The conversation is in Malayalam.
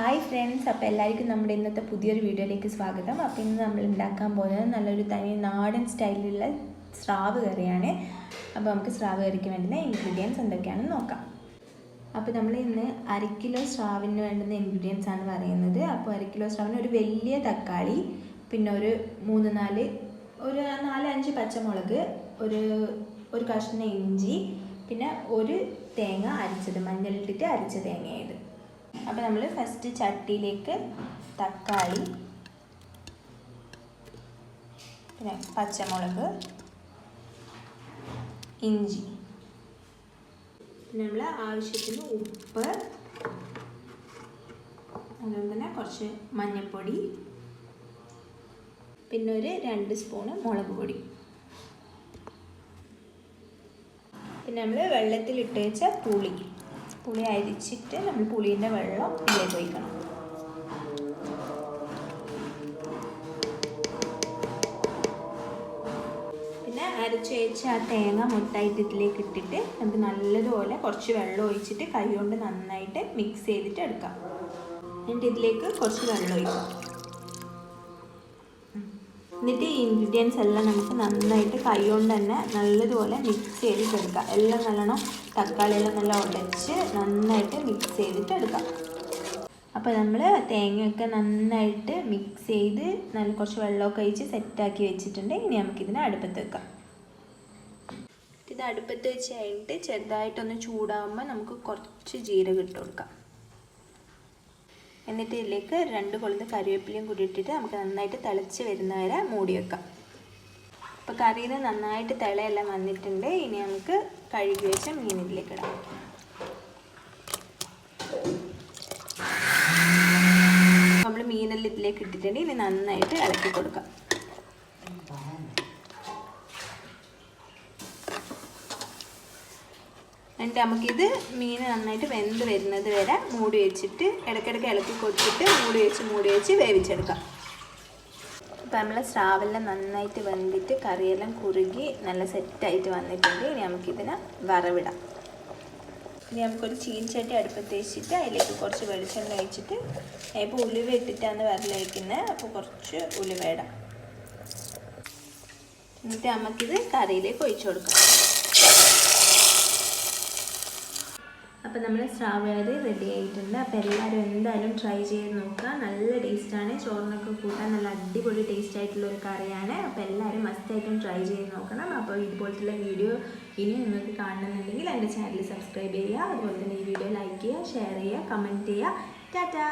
ഹായ് ഫ്രണ്ട്സ് അപ്പോൾ എല്ലാവർക്കും നമ്മുടെ ഇന്നത്തെ പുതിയൊരു വീഡിയോയിലേക്ക് സ്വാഗതം. അപ്പോൾ ഇന്ന് നമ്മൾ ഉണ്ടാക്കാൻ പോകുന്നത് നല്ലൊരു തനി നാടൻ സ്റ്റൈലിലുള്ള സ്രാവ് കറിയാണ്. അപ്പോൾ നമുക്ക് സ്രാവ് കറിക്ക് വേണ്ടുന്ന ഇൻഗ്രീഡിയൻസ് എന്തൊക്കെയാണെന്ന് നോക്കാം. അപ്പോൾ നമ്മൾ ഇന്ന് അര കിലോ സ്രാവിന് വേണ്ടുന്ന ഇൻഗ്രീഡിയൻസ് ആണ് പറയുന്നത്. അപ്പോൾ അര കിലോ സ്രാവിന് ഒരു വലിയ തക്കാളി പിന്നെ ഒരു മൂന്ന് നാല് ഒരു നാല് അഞ്ച് പച്ചമുളക് ഒരു ഒരു കഷ്ണം ഇഞ്ചി പിന്നെ ഒരു തേങ്ങ അരച്ചത് മഞ്ഞളിട്ടിട്ട് അരച്ച തേങ്ങയത് അപ്പോൾ നമ്മൾ ഫസ്റ്റ് ചട്ടിയിലേക്ക് തക്കാളി പിന്നെ പച്ചമുളക് ഇഞ്ചി. പിന്നെ നമ്മൾ ആവശ്യത്തിന് ഉപ്പ് അതുപോലെ തന്നെ കുറച്ച് മഞ്ഞൾപ്പൊടി പിന്നെ ഒരു രണ്ട് സ്പൂണ് മുളക് പൊടി. പിന്നെ നമ്മൾ വെള്ളത്തിലിട്ട് വെച്ച പുളി. പുളി അരിച്ചിട്ട് നമ്മൾ പുളീന്റെ വെള്ളം ഇതിലേക്ക് ഒഴിക്കണം. പിന്നെ അരച്ച് വെച്ച് ആ തേങ്ങ മുട്ടായിട്ട് ഇതിലേക്ക് ഇട്ടിട്ട് നമുക്ക് നല്ലതുപോലെ കുറച്ച് വെള്ളം ഒഴിച്ചിട്ട് കൈ കൊണ്ട് നന്നായിട്ട് മിക്സ് ചെയ്തിട്ട് എടുക്കാം. എന്നിട്ട് ഇതിലേക്ക് കുറച്ച് വെള്ളം ഒഴിക്കാം. എന്നിട്ട് ഈ ഇൻഗ്രീഡിയൻസ് എല്ലാം നമുക്ക് നന്നായിട്ട് കൈകൊണ്ട് തന്നെ നല്ലതുപോലെ മിക്സ് ചെയ്തിട്ട് എടുക്കാം എല്ലാം നല്ലോണം തക്കാളി എല്ലാം നല്ല ഉടച്ച് നന്നായിട്ട് മിക്സ് ചെയ്തിട്ട് എടുക്കാം അപ്പോൾ നമ്മൾ തേങ്ങയൊക്കെ നന്നായിട്ട് മിക്സ് ചെയ്ത് നല്ല കുറച്ച് വെള്ളമൊക്കെ ഒഴിച്ച് സെറ്റാക്കി വെച്ചിട്ടുണ്ട്. ഇനി നമുക്കിതിനെ അടുപ്പത്ത് വെക്കാം. ഇത് അടുപ്പത്ത് വെച്ച് കഴിഞ്ഞിട്ട് ചെറുതായിട്ടൊന്ന് ചൂടാകുമ്പോൾ നമുക്ക് കുറച്ച് ജീരകം ഇട്ട് കൊടുക്കാം. എന്നിട്ട് ഇതിലേക്ക് രണ്ട് കൊളുന്ന് കറിവേപ്പിലയും കൂടി ഇട്ടിട്ട് നമുക്ക് നന്നായിട്ട് തിളച്ച് വരുന്ന വരെ മൂടി വെക്കാം. അപ്പോൾ കറിയിൽ നന്നായിട്ട് തിളയെല്ലാം വന്നിട്ടുണ്ട്. ഇനി നമുക്ക് കഴുകി വെച്ച മീൻ ഇതിലേക്ക് ഇടാം. നമ്മൾ മീനെല്ലാം ഇതിലേക്ക് ഇട്ടിട്ടുണ്ട്. ഇനി നന്നായിട്ട് ഇളക്കി കൊടുക്കാം. എന്നിട്ട് നമുക്കിത് മീൻ നന്നായിട്ട് വെന്ത് വരുന്നത് വരെ മൂടി വെച്ചിട്ട് ഇടയ്ക്കിടയ്ക്ക് ഇളക്കി കൊടുത്തിട്ട് മൂടി വെച്ച് മൂടി വെച്ച് വേവിച്ചെടുക്കാം. അപ്പം നമ്മളെ സ്രാവെല്ലാം നന്നായിട്ട് വെന്തിട്ട് കറിയെല്ലാം കുറുകി നല്ല സെറ്റായിട്ട് വന്നിട്ടുണ്ട്. ഇനി നമുക്കിതിനെ വറവിടാം. ഇനി നമുക്കൊരു ചീൻചട്ടി അടുപ്പത്ത് വെച്ചിട്ട് അതിലേക്ക് കുറച്ച് വെളിച്ചെണ്ണ ഒഴിച്ചിട്ട് ഇപ്പോൾ ഉലുവ ഇട്ടിട്ടാണ് വരലയക്കുന്നത് അപ്പോൾ കുറച്ച് ഉലുവ എന്നിട്ട് നമുക്കിത് കറിയിലേക്ക് ഒഴിച്ചു കൊടുക്കാം. അപ്പോൾ നമ്മൾ സ്ട്രോബെറി റെഡി ആയിട്ടുണ്ട്. അപ്പോൾ എല്ലാവരും എന്തായാലും ട്രൈ ചെയ്ത് നോക്കുക. നല്ല ടേസ്റ്റാണ് ചോറിനൊക്കെ കൂട്ടാൻ നല്ല അടിപൊളി ടേസ്റ്റ് ആയിട്ടുള്ള ഒരു കറിയാണ്. അപ്പോൾ എല്ലാവരും മസ്റ്റായിട്ടും ട്രൈ ചെയ്ത് നോക്കണം. അപ്പോൾ ഇതുപോലത്തെ വീഡിയോ ഇനി നിങ്ങൾക്ക് കാണണമെന്നുണ്ടെങ്കിൽ എന്റെ ചാനൽ സബ്സ്ക്രൈബ് ചെയ്യുക. അതുപോലെ തന്നെ ഈ വീഡിയോ ലൈക്ക് ചെയ്യുക ഷെയർ ചെയ്യുക കമന്റ് ചെയ്യുക. ടാറ്റാ